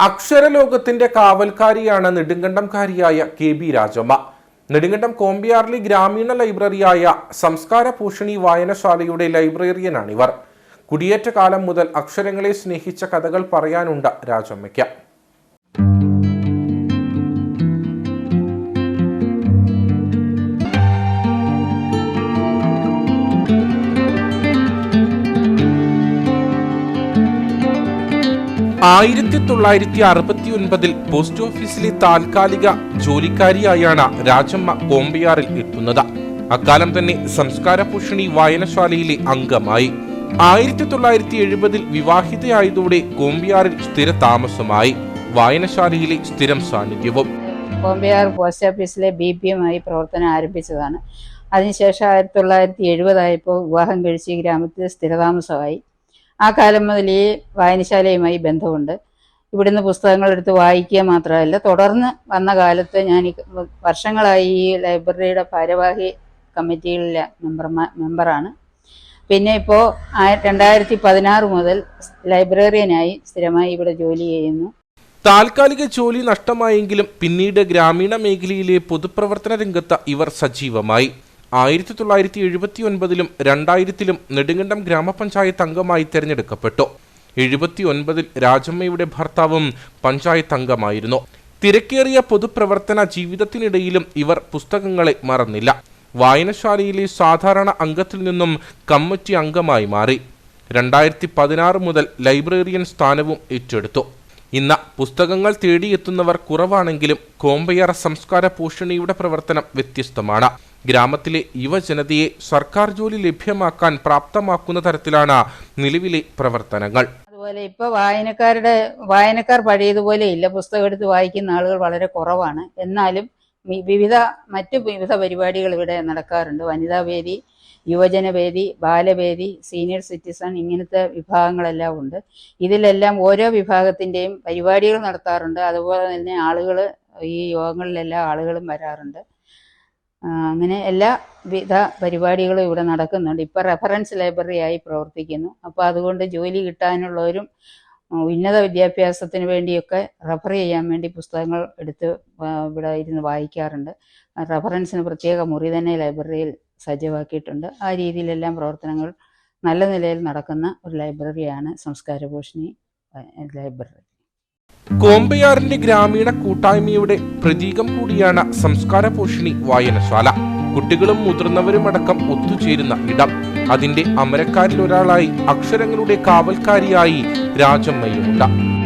അക്ഷരലോകത്തിന്റെ കാവൽക്കാരിയാണ് നെടുങ്കണ്ടംകാരിയായ K B Rajamma. Nedumkandam കോമ്പിയാർലി ഗ്രാമീണ ലൈബ്രറിയായ സംസ്കാര ഭൂഷണി വായനശാലയുടെ ലൈബ്രറിയനാണിവർ. കുടിയേറ്റ കാലം മുതൽ അക്ഷരങ്ങളെ സ്നേഹിച്ച കഥകൾ പറയാനുണ്ട് രാജമ്മയ്ക്ക്. ആയിരത്തി തൊള്ളായിരത്തി അറുപത്തി ഒൻപതിൽ പോസ്റ്റ് ഓഫീസിലെ താൽക്കാലിക ജോലിക്കാരിയായാണ് രാജമ്മ കോമ്പയാറിൽ എത്തുന്നത്. അക്കാലം തന്നെ സംസ്കാര ഭൂഷണി വായനശാലയിലെ അംഗമായി. ആയിരത്തി തൊള്ളായിരത്തി എഴുപതിൽ വിവാഹിതയായതോടെ കോമ്പിയാറിൽ സ്ഥിര താമസമായി വായനശാലയിലെ സ്ഥിരം സാന്നിധ്യവും. കോമ്പിയാർ പോസ്റ്റ് ഓഫീസിലെ ബി പി എമ്മായി പ്രവർത്തനം ആരംഭിച്ചതാണ്. അതിനുശേഷം ആയിരത്തി തൊള്ളായിരത്തി എഴുപതായപ്പോൾ വിവാഹം കഴിച്ച് ഗ്രാമത്തിൽ സ്ഥിരതാമസമായി. ആ കാലം മുതൽ ഈ വായനശാലയുമായി ബന്ധമുണ്ട്. ഇവിടുന്ന് പുസ്തകങ്ങൾ എടുത്ത് വായിക്കുക മാത്രമല്ല തുടർന്ന് വന്ന കാലത്ത് ഞാൻ വർഷങ്ങളായി ഈ ലൈബ്രറിയുടെ ഭാരവാഹി കമ്മിറ്റിയിലെ മെമ്പർമാ മെമ്പറാണ്. പിന്നെ ഇപ്പോൾ രണ്ടായിരത്തി പതിനാറ് മുതൽ ലൈബ്രറിയനായി സ്ഥിരമായി ഇവിടെ ജോലി ചെയ്യുന്നു. താൽക്കാലിക ജോലി നഷ്ടമായെങ്കിലും പിന്നീട് ഗ്രാമീണ മേഖലയിലെ പൊതുപ്രവർത്തന രംഗത്ത് ഇവർ സജീവമായി. ആയിരത്തി തൊള്ളായിരത്തി എഴുപത്തി ഒൻപതിലും രണ്ടായിരത്തിലും നെടുങ്കണ്ടം ഗ്രാമപഞ്ചായത്ത് അംഗമായി തിരഞ്ഞെടുക്കപ്പെട്ടു. എഴുപത്തി ഒൻപതിൽ രാജമ്മയുടെ ഭർത്താവും പഞ്ചായത്ത് അംഗമായിരുന്നു. തിരക്കേറിയ പൊതുപ്രവർത്തന ജീവിതത്തിനിടയിലും ഇവർ പുസ്തകങ്ങളെ മറന്നില്ല. വായനശാലയിലെ സാധാരണ അംഗത്തിൽ നിന്നും കമ്മിറ്റി അംഗമായി മാറി. രണ്ടായിരത്തി പതിനാറ് മുതൽ ലൈബ്രറിയൻ സ്ഥാനവും ഏറ്റെടുത്തു. ഇന്ന് പുസ്തകങ്ങൾ തേടിയെത്തുന്നവർ കുറവാണെങ്കിലും കോമ്പയറ സംസ്കാര പോഷണിയുടെ പ്രവർത്തനം വ്യത്യസ്തമാണ്. ഗ്രാമത്തിലെ യുവജനതയെ സർക്കാർ ജോലി ലഭ്യമാക്കാൻ പ്രാപ്തമാക്കുന്ന തരത്തിലാണ് നിലവിലെ പ്രവർത്തനങ്ങൾ. അതുപോലെ ഇപ്പൊ വായനക്കാരുടെ വായനക്കാർ പഴയതുപോലെ ഇല്ല. പുസ്തകം എടുത്ത് വായിക്കുന്ന ആളുകൾ വളരെ കുറവാണ്. എന്നാലും വിവിധ മറ്റു വിവിധ പരിപാടികൾ ഇവിടെ നടക്കാറുണ്ട്. വനിതാവേദി യുവജനവേദി ബാലവേദി സീനിയർ സിറ്റിസൺ ഇങ്ങനത്തെ വിഭാഗങ്ങളെല്ലാം ഉണ്ട്. ഇതിലെല്ലാം ഓരോ വിഭാഗത്തിന്റെയും പരിപാടികൾ നടത്താറുണ്ട്. അതുപോലെ തന്നെ ആളുകൾ ഈ യോഗങ്ങളിലെല്ലാം ആളുകളും വരാറുണ്ട്. അങ്ങനെ എല്ലാ വിധ പരിപാടികളും ഇവിടെ നടക്കുന്നുണ്ട്. ഇപ്പോൾ റെഫറൻസ് ലൈബ്രറിയായി പ്രവർത്തിക്കുന്നു. അപ്പോൾ അതുകൊണ്ട് ജോലി കിട്ടാനുള്ളവരും ഉന്നത വിദ്യാഭ്യാസത്തിന് വേണ്ടിയൊക്കെ റെഫർ ചെയ്യാൻ വേണ്ടി പുസ്തകങ്ങൾ എടുത്ത് ഇവിടെ ഇരുന്ന് വായിക്കാറുണ്ട്. റെഫറൻസിന് പ്രത്യേക മുറി തന്നെ ലൈബ്രറിയിൽ സജ്ജമാക്കിയിട്ടുണ്ട്. ആ രീതിയിലെല്ലാം പ്രവർത്തനങ്ങൾ നല്ല നിലയിൽ നടക്കുന്ന ഒരു ലൈബ്രറിയാണ് സംസ്കാരഭൂഷണി ലൈബ്രറി കോമ്പയാറിന്റെ ഗ്രാമീണ കൂട്ടായ്മയുടെ പ്രതീകം കൂടിയാണ് സംസ്കാര പോഷിണി വായനശാല. കുട്ടികളും മുതിർന്നവരുമടക്കം ഒത്തുചേരുന്ന ഇടം. അതിന്റെ അമരക്കാരിൽ ഒരാളായി അക്ഷരങ്ങളുടെ കാവൽക്കാരിയായി രാജമ്മയുമുണ്ട്